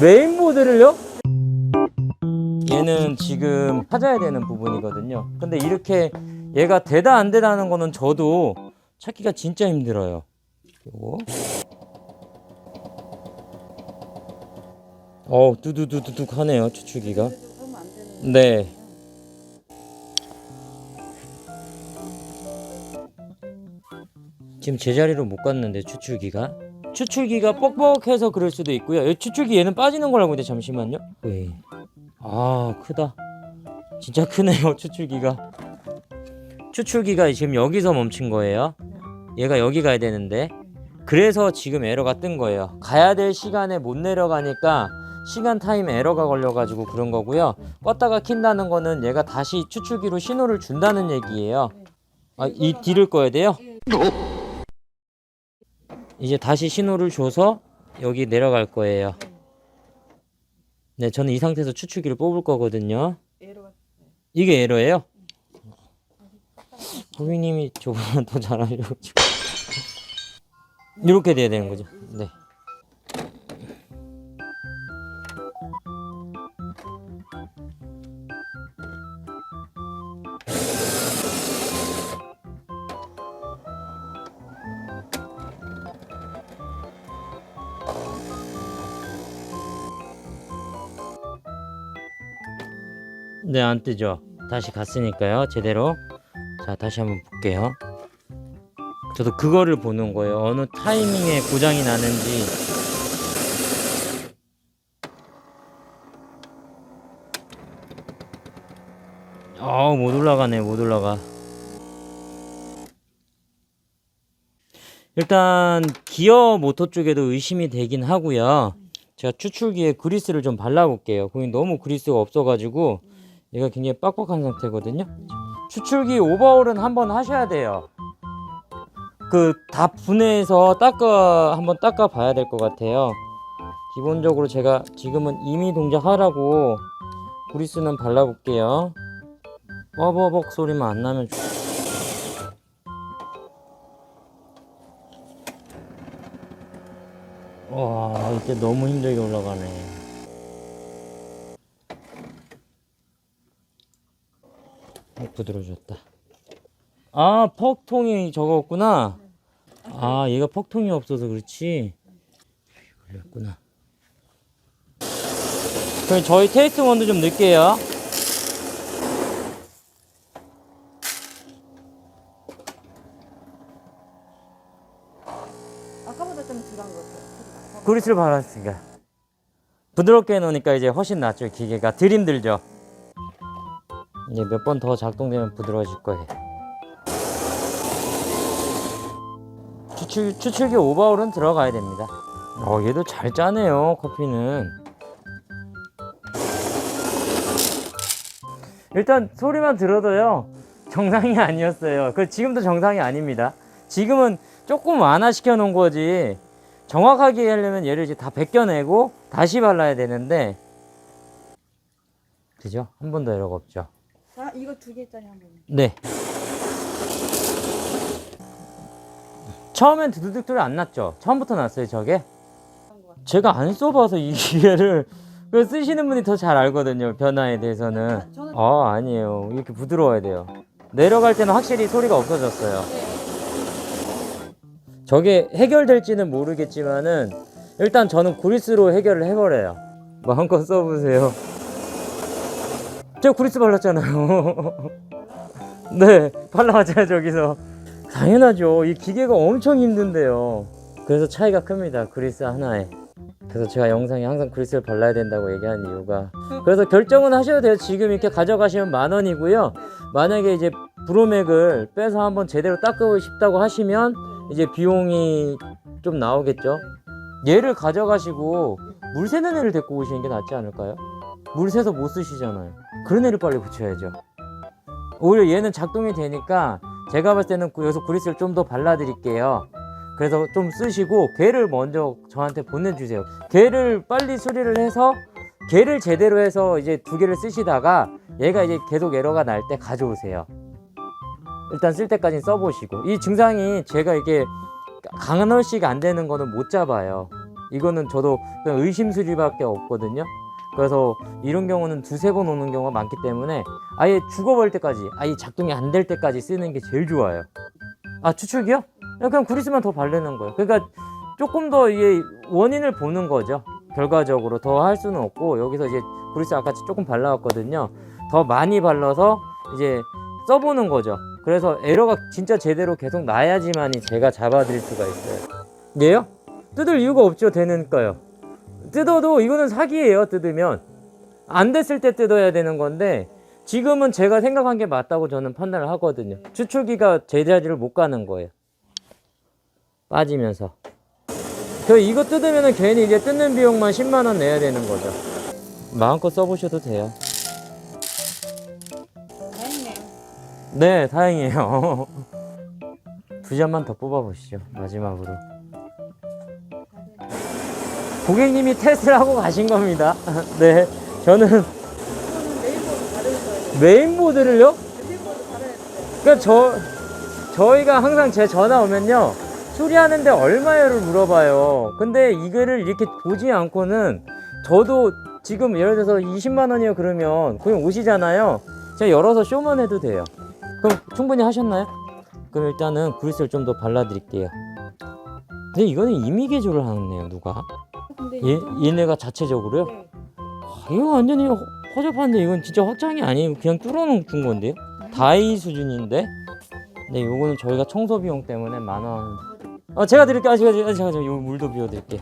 메인보드를요? 얘는 지금 찾아야 되는 부분이거든요. 근데 이렇게 얘가 되다 안 되다는 거는 저도 찾기가 진짜 힘들어요. 요거. 어, 두두두두둑 하네요, 되는 네. 지금 제자리로 못 갔는데 추출기가 추출기가 뻑뻑해서 그럴 수도 있고요. 이 추출기 얘는 빠지는 걸 알고 있는데 잠시만요. 왜? 아 크다. 진짜 크네요 추출기가. 추출기가 지금 여기서 멈춘 거예요. 얘가 여기 가야 되는데 그래서 지금 에러가 뜬 거예요. 가야 될 시간에 못 내려가니까 시간 타임 에러가 걸려가지고 그런 거고요. 껐다가 킨다는 거는 얘가 다시 추출기로 신호를 준다는 얘기예요. 아, 이 뒤를 꺼야 돼요? 이제 다시 신호를 줘서 여기 내려갈 거예요. 네, 저는 이 상태에서 추출기를 뽑을 거거든요. 에러가 이게 에러예요? 고객님이 저보다 더 잘하셔가지고 이렇게 돼야 되는 거죠. 네. 네, 안 뜨죠. 다시 갔으니까요. 제대로. 자, 다시 한번 볼게요. 저도 그거를 보는 거예요. 어느 타이밍에 고장이 나는지. 아, 못 올라가네. 못 올라가. 일단 기어 모터 쪽에도 의심이 되긴 하고요. 제가 추출기에 그리스를 좀 발라볼게요. 거기 너무 그리스가 없어가지고 얘가 굉장히 빡빡한 상태거든요. 추출기 오버홀은 한번 하셔야 돼요. 그 다 분해해서 닦아 한번 닦아 봐야 될 것 같아요. 기본적으로 제가 지금은 이미 동작하라고 그리스는 발라볼게요. 버버벅 소리만 안 나면 좋... 와 이때 너무 힘들게 올라가네. 부드러워졌다. 아, 퍽통이 저거였구나. 아, 얘가 퍽통이 없어서 그렇지. 걸렸구나. 그럼 저희 테이스트 원도 좀 넣을게요. 아까보다 좀 덜한 것 같아요. 그리스를 발랐으니까. 부드럽게 해놓으니까 이제 훨씬 낫죠. 기계가 덜 힘들죠. 이제 몇 번 더 작동되면 부드러워질 거예요. 추출, 추출기 오버홀은 들어가야 됩니다. 어, 얘도 잘 짜네요, 커피는. 일단 소리만 들어도요, 정상이 아니었어요. 그 지금도 정상이 아닙니다. 지금은 조금 완화시켜 놓은 거지. 정확하게 하려면 얘를 이제 다 벗겨내고 다시 발라야 되는데, 그죠? 한 번도 에러가 없죠. 자, 이거 두 개짜리 한 번. 네. 처음엔 소리 안 났죠? 처음부터 났어요, 저게? 제가 안 써봐서 이 기계를 그 쓰시는 분이 더 잘 알거든요, 변화에 대해서는. 아, 아, 아니에요. 이렇게 부드러워야 돼요. 내려갈 때는 확실히 소리가 없어졌어요. 저게 해결될지는 모르겠지만은 일단 저는 그리스로 해결을 해버려요. 마음껏 써보세요. 제가 그리스 발랐잖아요. 네, 발라봤잖아요, 저기서. 당연하죠. 이 기계가 엄청 힘든데요. 그래서 차이가 큽니다, 그리스 하나에. 그래서 제가 영상에 항상 그리스를 발라야 된다고 얘기하는 이유가. 그래서 결정은 하셔도 돼요. 지금 이렇게 가져가시면 만 원이고요. 만약에 이제 브로맥을 빼서 한번 제대로 닦고 싶다고 하시면 이제 비용이 좀 나오겠죠. 얘를 가져가시고 물 새는 애를 데리고 오시는 게 낫지 않을까요? 물 새서 못 쓰시잖아요. 그런 애를 빨리 붙여야죠. 오히려 얘는 작동이 되니까 제가 봤을 때는 그- 여기서 그리스를 좀 더 발라드릴게요. 그래서 좀 쓰시고 걔를 먼저 저한테 보내주세요. 걔를 빨리 수리를 해서 걔를 제대로 해서 이제 두 개를 쓰시다가 얘가 이제 계속 에러가 날 때 가져오세요. 일단 쓸 때까지 써보시고 이 증상이 제가 이게 강한월씩 안 되는 거는 못 잡아요. 이거는 저도 그냥 의심스리밖에 없거든요. 그래서 이런 경우는 두세 번 오는 경우가 많기 때문에 아예 죽어버릴 때까지 아예 작동이 안 될 때까지 쓰는 게 제일 좋아요. 아 추출기요? 그냥 그리스만 더 바르는 거예요. 그러니까 조금 더 이게 원인을 보는 거죠. 결과적으로 더 할 수는 없고 여기서 이제 그리스 아까 조금 발라왔거든요. 더 많이 발라서 이제 써보는 거죠. 그래서 에러가 진짜 제대로 계속 나야지만이 제가 잡아드릴 수가 있어요. 얘요? 뜯을 이유가 없죠. 되니까요. 뜯어도 이거는 사기예요. 뜯으면 안 됐을 때 뜯어야 되는 건데 지금은 제가 생각한 게 맞다고 저는 판단을 하거든요. 추출기가 제자리를 못 가는 거예요. 빠지면서. 그 이거 뜯으면 괜히 이제 뜯는 비용만 10만 원 내야 되는 거죠. 마음껏 써보셔도 돼요. 다행이네요. 네, 다행이에요. 두 잔만 더 뽑아보시죠. 마지막으로. 고객님이 테스트를 하고 가신 겁니다. 네, 저는. 메인보드를요? 그러니까 저 저희가 항상 제 전화 오면요 수리하는데 얼마요를 물어봐요. 근데 이거를 이렇게 보지 않고는 저도 지금 예를 들어서 20만 원이요 그러면 그냥 오시잖아요. 제가 열어서 쇼만 해도 돼요. 그럼 충분히 하셨나요? 그럼 일단은 그리스를 좀 더 발라드릴게요. 근데 이거는 이미 개조를 하네요 누가? 근데 얘 이거 얘네가 자체적으로요? 네. 아, 이거 완전히 허- 허접한데 이건 진짜 확장이 아니에요. 그냥 뚫어놓은 건데요. 다이 수준인데. 네, 요거는 저희가 청소 비용 때문에 만 원. 어, 제가 드릴게요. 아, 제가 제가 제가 요 물도 비워 드릴게요.